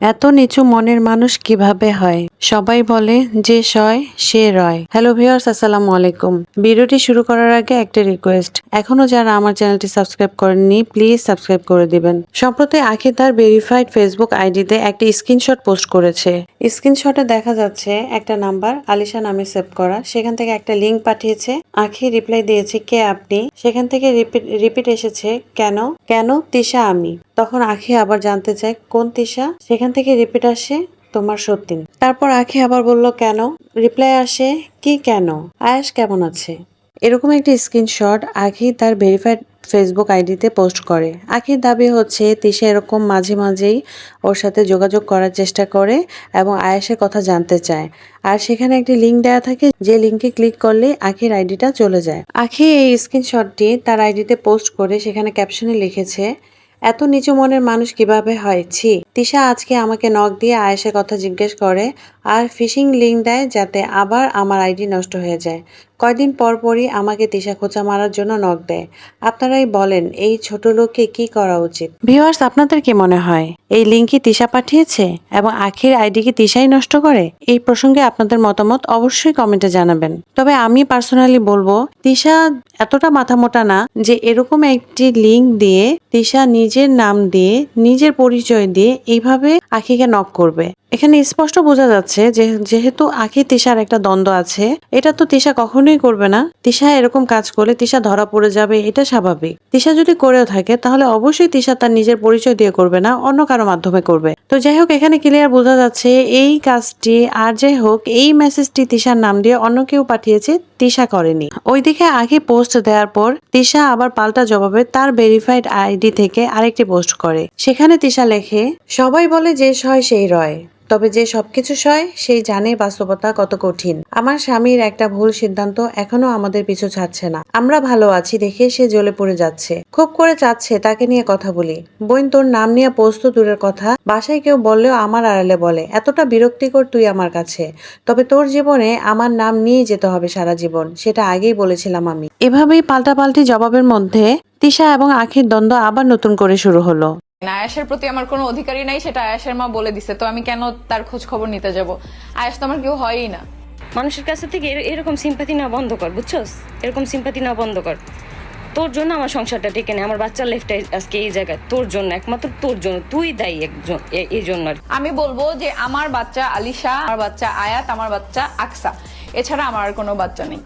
এত নিচু মনের মানুষ কীভাবে হয়? সবাই বলে যে সয়, সে রয়। হ্যালো ভিউয়ার্স আসসালামু আলাইকুম। ভিডিওটি শুরু করার আগে একটা রিকোয়েস্ট এখনও যারা আমার চ্যানেলটি সাবস্ক্রাইব করেননি প্লিজ সাবস্ক্রাইব করে দিবেন। সম্প্রতি আখি তার ভেরিফাইড ফেসবুক আইডিতে একটা স্ক্রিনশট পোস্ট করেছে। স্ক্রিনশটে দেখা যাচ্ছে একটা নাম্বার আলিশা নামে সেভ করা। সেখান থেকে একটা লিংক পাঠিয়েছে। আখি রিপ্লাই দিয়েছে, কে আপনি? সেখান থেকে রিপিট রিপিট এসেছে, কেন? কেন? তিশা, আমি। তখন আখি আবার জানতে চায়, কোন তিশা? সেখান থেকে রিপিট আসে, তোমার সত্যি তারপর আখি আবার বলল, কেন? রিপ্লাই আসে, কি কেন? আয়াস কেমন আছে? এরকম একটি স্ক্রিনশট আখি তার ভেরিফাইড ফেসবুক আইডিতে পোস্ট করে। আখির দাবি হচ্ছে, তিশা এরকম মাঝে মাঝেই ওর সাথে যোগাযোগ করার চেষ্টা করে এবং আয়াসের কথা জানতে চায়। আর সেখানে একটি লিঙ্ক দেওয়া থাকে, যে লিঙ্কে ক্লিক করলে আখির আইডিটা চলে যায়। আখি এই স্ক্রিনশটটি তার আইডিতে পোস্ট করে সেখানে ক্যাপশনে লিখেছে এত নিচু মনের মানুষ কীভাবে হয়? ছি, তিশা আজকে আমাকে নখ দিয়ে আয়েসের কথা জিজ্ঞেস করে, আর ফিশিং লিঙ্ক দেয় যাতে আবার আমার আইডি নষ্ট হয়ে যায়। কয়দিন পর পরই আমাকে তিশা খোঁচা মারার জন্য নখ দেয়। আপনারাই বলেন, এই ছোট লোককে কি করা উচিত? ভিউয়ার্স, আপনাদের কি মনে হয়, এই লিঙ্ক কি তিশা পাঠিয়েছে এবং আখির আইডি কি তিশাই নষ্ট করে? এই প্রসঙ্গে আপনাদের মতামত অবশ্যই কমেন্টে জানাবেন। তবে আমি পার্সোনালি বলব, তিশা এতটা মাথা মোটা না যে এরকম একটি লিঙ্ক দিয়ে তিশা নিজের নাম দিয়ে, নিজের পরিচয় দিয়ে এইভাবে আখিকে নক করবে। এখানে স্পষ্ট বোঝা যাচ্ছে যে যেহেতু আখি তিশার একটা দ্বন্দ্ব আছে, এটা তো তিশা কখনোই করবে না। তিশা এরকম কাজ করলে তিশা ধরা পড়ে যাবে, এটা স্বাভাবিক। তিশা যদি করেও থাকে, তাহলে অবশ্যই তিশা তার নিজের পরিচয় দিয়ে করবে না, অন্য কারও মাধ্যমে করবে। তো যাই হোক, এখানে ক্লিয়ার বোঝা যাচ্ছে এই কাজটি, আর যাই হোক, এই মেসেজটি তিশার নাম দিয়ে অন্য কেউ পাঠিয়েছে, তিশা করেনি। ওইদিকে আগে পোস্ট দেওয়ার পর, তিশা আবার পাল্টা জবাবে তার ভেরিফাইড আইডি থেকে আরেকটি পোস্ট করে। সেখানে তিশা লেখে, সবাই বলে যে সয় সেই রয়। তবে যে সবকিছু সয়, সেই জানে বাস্তবতা কত কঠিন। আমার স্বামীর একটা ভুল সিদ্ধান্ত এখনও আমাদের পিছু ছাড়ছে না। আমরা ভালো আছি দেখে সে জ্বলে পড়ে যাচ্ছে। খুব করে চাচ্ছে, তাকে নিয়ে কথা বলি। বোন, তোর নাম নিয়ে পোস্ত দূরের কথা। বাসায় কেউ বললেও আমার আড়ালে বলে, এতটা বিরক্তিকর তুই আমার কাছে। তবে তোর জীবনে আমার নাম নিয়ে যেতে হবে সারা জীবন। সেটা আগেই বলেছিলাম আমি। এভাবেই পাল্টাপাল্টি জবাবের মধ্যে তিশা এবং আখির দ্বন্দ্ব আবার নতুন করে শুরু হলো। আয়াসের প্রতি আমার কোনো অধিকারই নাই সেটা আয়াসের মা বলে দিছে। তো আমি কেন তার খোঁজ খবর নিতে যাব? আয়াস তো আমার কেউ হয়ই না। মানুষের কাছে থেকে এরকম সিম্পাতি না বন্ধ কর বুঝছস? এরকম সিম্পাতি না বন্ধ কর। তোর জন্য আমার সংসারটা টেকে নেই আমার বাচ্চার লেফটে আজকে এই জায়গায়। তোর জন্য একমাত্র তোর জন্য তুই দায়ী একজন এই জন্য। আমি বলব যে আমার বাচ্চা আলিশা আমার বাচ্চা আয়াত আমার বাচ্চা আকসা। এছাড়া আমার আর কোনো বাচ্চা নেই।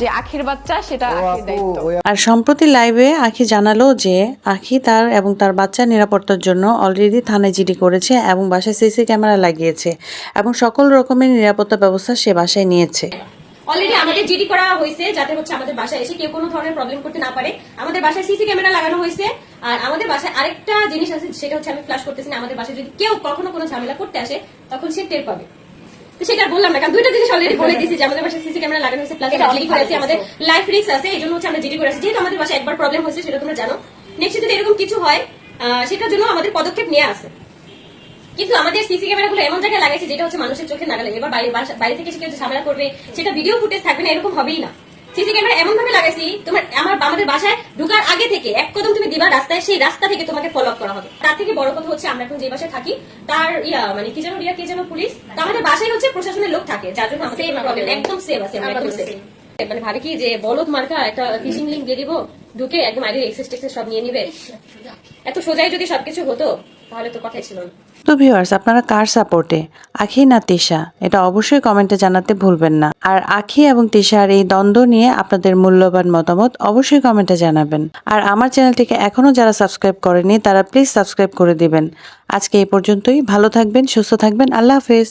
যে আখির বাচ্চা সেটা আখির দায়িত্ব। আর সম্প্রতি লাইভে আখি জানালো যে আখি তার এবং তার বাচ্চার নিরাপত্তার জন্য অলরেডি থানায় জিডি করেছে এবং বাসায় সিসি ক্যামেরা লাগিয়েছে এবং সকল রকমের নিরাপত্তা ব্যবস্থা সে বাসায় নিয়েছে। অলরেডি আমাদের জিডি করা হয়েছে যাতে হচ্ছে আমাদের বাসায় এসে কেউ কোনো ধরনের প্রবলেম করতে না পারে। আমাদের বাসায় সিসি ক্যামেরা লাগানো হয়েছে আর আমাদের বাসায় আরেকটা জিনিস আছে সেটা হচ্ছে আমি ফ্লাশ করতেছি না আমাদের বাসায় যদি কেউ কখনো কোনো ঝামেলা করতে আসে তখন সে টের পাবে। সেটা বললাম না কারণ দুইটা জিনিস অলরেডি বলে দিয়েছি যে আমাদের বাসায় সিসি ক্যামেরা লাগানো হয়েছে প্লাস জিডি করেছি আমাদের লাইফ রিস্ক আছে এই জন্য হচ্ছে আমরা জিডি করেছি। যেহেতু আমাদের বাসায় একবার প্রবলেম হয়েছে সেটা তোমরা জানো। নেক্সট যদি এরকম কিছু হয় সেটার জন্য আমাদের পদক্ষেপ নেওয়া আছে। কিন্তু আমাদের সিসি ক্যামেরাগুলো এমন জায়গায় লাগাইছে যেটা হচ্ছে মানুষের চোখে না গেলে এবার বাইরে থেকে কেউ ঝামেলা করবে সেটা ভিডিও ফুটেজ থাকবে না এরকম হবেই না। সিসি ক্যামেরা এমন ভাবে লাগাইছি তোমার আমার আমাদের বাসায় ঢুকার আগে থেকে এক কদম তুমি দিবা রাস্তায় সেই রাস্তা থেকে তোমাকে ফলো আপ করা হবে। তার থেকে বড় কথা হচ্ছে আমরা এখন যে বাসায় থাকি তার ইয়া মানে কি যেন রিয়া কে যেন পুলিশ আমাদের বাসায় হচ্ছে প্রশাসনের লোক থাকে যার জন্য আমাদের নেই। একদম সেভ আছে আমরা একদম safe। মানে ভাবে কি যে বলদ মার্কা একটা ফিশিং লিঙ্ক দিয়ে দিব ঢুকে একদম আইডি এক্সেস টেক্সেস সব নিয়ে নিবে। এত সোজাই যদি সবকিছু হতো তাহলে তো কথাই ছিল না। তো ভিউয়ার্স আপনারা কার সাপোর্টে আখি না তিশা? এটা অবশ্যই কমেন্টে জানাতে ভুলবেন না। আর আখি এবং তিশার এই দ্বন্দ্ব নিয়ে আপনাদের মূল্যবান মতামত অবশ্যই কমেন্টে জানাবেন। আর আমার চ্যানেলটিকে এখনও যারা সাবস্ক্রাইব করেনি তারা প্লিজ সাবস্ক্রাইব করে দিবেন। আজকে এই পর্যন্তই। ভালো থাকবেন, সুস্থ থাকবেন। আল্লাহ হাফেজ।